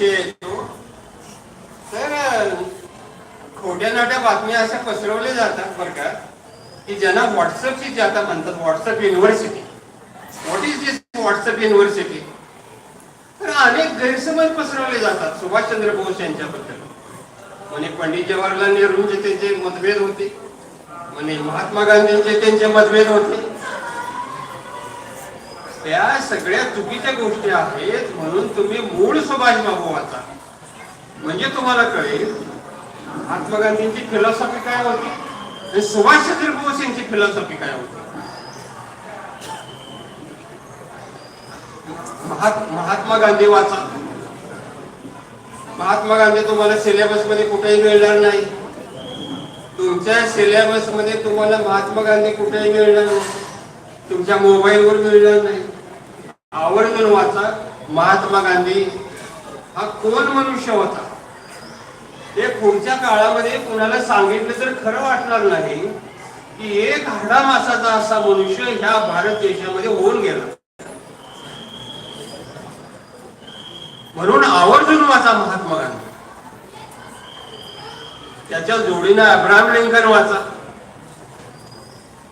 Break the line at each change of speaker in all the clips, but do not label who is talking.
विषय येतो तर खोट्या नाट्या बातम्या अशा पसरवल्या जातात बरं का की ज्यांना व्हॉट्सअपची जे आता म्हणतात WhatsApp university. What is this WhatsApp university? तर अनेक गैरसमज पसरवले जातात सुभाषचंद्र बोस यांच्याबद्दल. म्हणे पंडित जवाहरलाल नेहरूंचे त्यांचे मतभेद होते म्हणे महात्मा गांधींचे त्यांचे मतभेद होते त्या सगळ्या चुकीच्या गोष्टी आहेत म्हणून तुम्ही मूळ सुभाष बाबू वाचा. म्हणजे तुम्हाला कळेल महात्मा गांधींची फिलॉसॉफी काय होती? आणि सुभाषचंद्र बोस यांची फिलॉसॉफी काय होती? महात्मा गांधी वाचा. महात्मा गांधी तुम्हाला सिलेबसमध्ये कुठेही मिळणार नाही. तुमच्या सिलेबसमध्ये तुम्हाला महात्मा गांधी कुठेही मिळणार नाही. तुमच्या मोबाईलवर मिळणार नाही. आवर्जून वाचा. महात्मा गांधी हा कोण मनुष्य होता? ते पुढच्या काळामध्ये कुणाला सांगितलं तर खरं वाटणार नाही की एक हाडा मासाचा असा मनुष्य ह्या भारत देशामध्ये होऊन गेला. म्हणून आवर्जून वाचा महात्मा गांधी. त्याच्या जोडीनं अब्राहम लिंकन वाचा.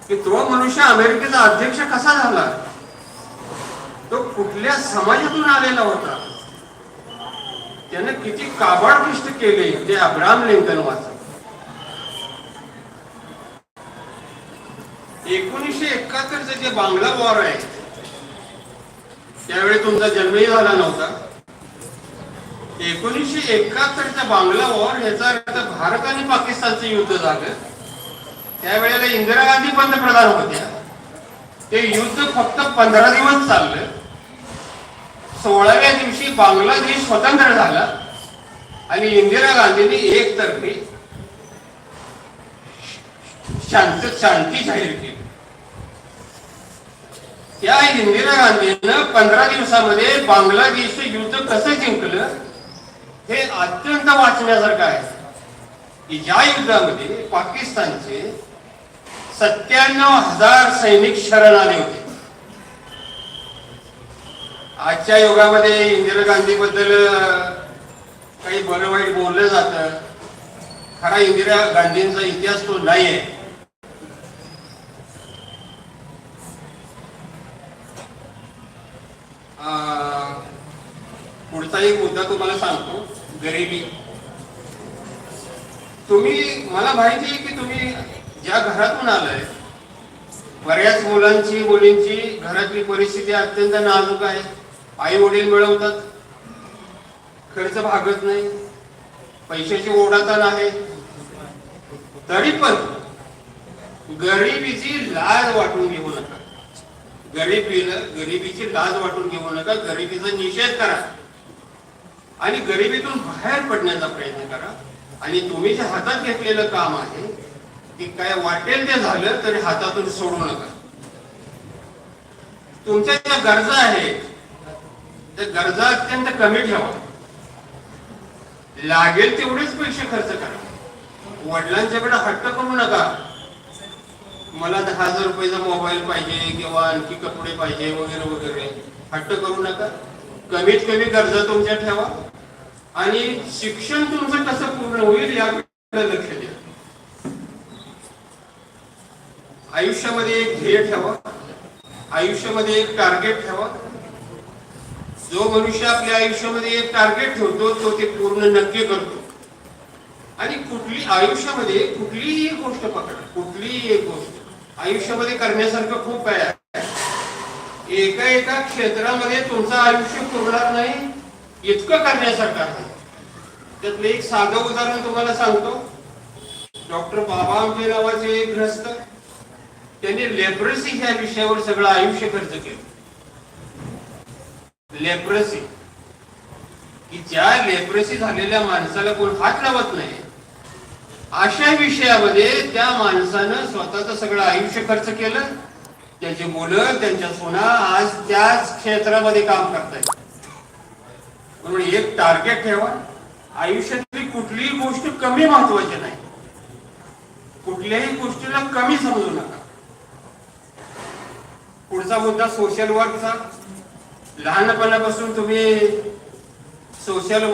की तो मनुष्य अमेरिकेचा अध्यक्ष कसा झाला? तो कुठल्या समाजातून आलेला होता? त्याने किती काबाडकृष्ट केले ते अब्राम लिंकन वाच एकोणीसशे एकाहत्तरचं जे बांगला वॉर आहे त्यावेळी तुमचा जन्मही झाला नव्हता. एकोणीसशे एकाहत्तरचा बांगला वॉर याचा अर्थ भारत आणि पाकिस्तानचं युद्ध झालं. त्यावेळेला इंदिरा गांधी पंतप्रधान होत्या ते युद्ध फक्त पंधरा दिवस चाललं. सोळाव्या दिवशी बांगलादेश स्वतंत्र झाला. आणि इंदिरा गांधींनी एकतर्फी शांत शांती जाहीर केली. त्या इंदिरा गांधीनं पंधरा दिवसामध्ये बांगलादेशचं युद्ध कसं जिंकलं हे अत्यंत वाचण्यासारखं आहे. की ज्या युद्धामध्ये पाकिस्तानचे सत्त्याण्णव हजार सैनिक शरण आले होते. आजच्या युगामध्ये इंदिरा गांधी बद्दल काही बरं वाईट बोललं जातं. खरा इंदिरा गांधींचा इतिहास तो नाही आहे पुढचा एक मुद्दा तुम्हाला सांगतो. गरिबी. तुम्ही मला माहिती की तुम्ही ज्या घरातून आलाय बऱ्याच मुलांची मुलींची घरातली परिस्थिती अत्यंत नाजूक आहे. आई वडील मिळवतात. खर्च भागत नाही. पैशाची ओढाताण आहे. तरी पण गरिबीची लाज वाटून घेऊ नका. गरिबीला गरिबीची लाज वाटून घेऊ नका. गरिबीचा निषेध करा. आणि गरिबीतून बाहेर पडण्याचा प्रयत्न करा. आणि तुम्ही जे हातात घेतलेलं काम आहे की काय वाटेल ते झालं तरी हातातून सोडू नका. तुमच्या ज्या गरजा आहेत त्या गरजा अत्यंत कमी ठेवा. लागेल तेवढेच पैसे खर्च करा. वडिलांच्याकडे हट्ट करू नका. मला दहा हजार रुपयाचा मोबाईल पाहिजे किंवा आणखी कपडे पाहिजे वगैरे वगैरे. हट्ट करू नका. कमीत कमी गरजा तुमच्या ठेवा. आणि शिक्षण तुमचं कसं पूर्ण होईल याकडे लक्ष द्या. आयुष्यामध्ये एक ध्येय ठेवा. आयुष्यामध्ये एक टार्गेट ठेवा. जो मनुष्य आपल्या आयुष्यामध्ये एक टार्गेट ठेवतो तो ते पूर्ण नक्की करतो. आणि कुठली आयुष्यामध्ये कुठलीही एक गोष्ट पकडा. कुठलीही एक गोष्ट. आयुष्यामध्ये करण्यासारखं खूप आहे. एका एका क्षेत्रामध्ये तुमचं आयुष्य पुरणार नाही इतकं करण्यासारखं आहे. त्यातलं एक साधं उदाहरण तुम्हाला सांगतो. डॉक्टर बाबा आमटे नावाचे एक ग्रस्त त्यांनी लेप्रसी ह्या विषयावर सगळं आयुष्य खर्च केलं. लेप्रसी की ज्या लेप्रसी झालेल्या माणसाला कोण हात लावत नाही अशा विषयामध्ये त्या माणसानं स्वतःच सगळं आयुष्य खर्च केलं त्याची मुलं त्यांच्या सुना आज त्याच क्षेत्रामध्ये काम करतायत. म्हणून एक टार्गेट ठेवा. आयुष्यातली कुठलीही गोष्ट कमी महत्वाची नाही. कुठल्याही गोष्टीला कमी समजू नका. पुढचा मुद्दा सोशल वर्कचा लहानपणापासून तुम्ही सोशल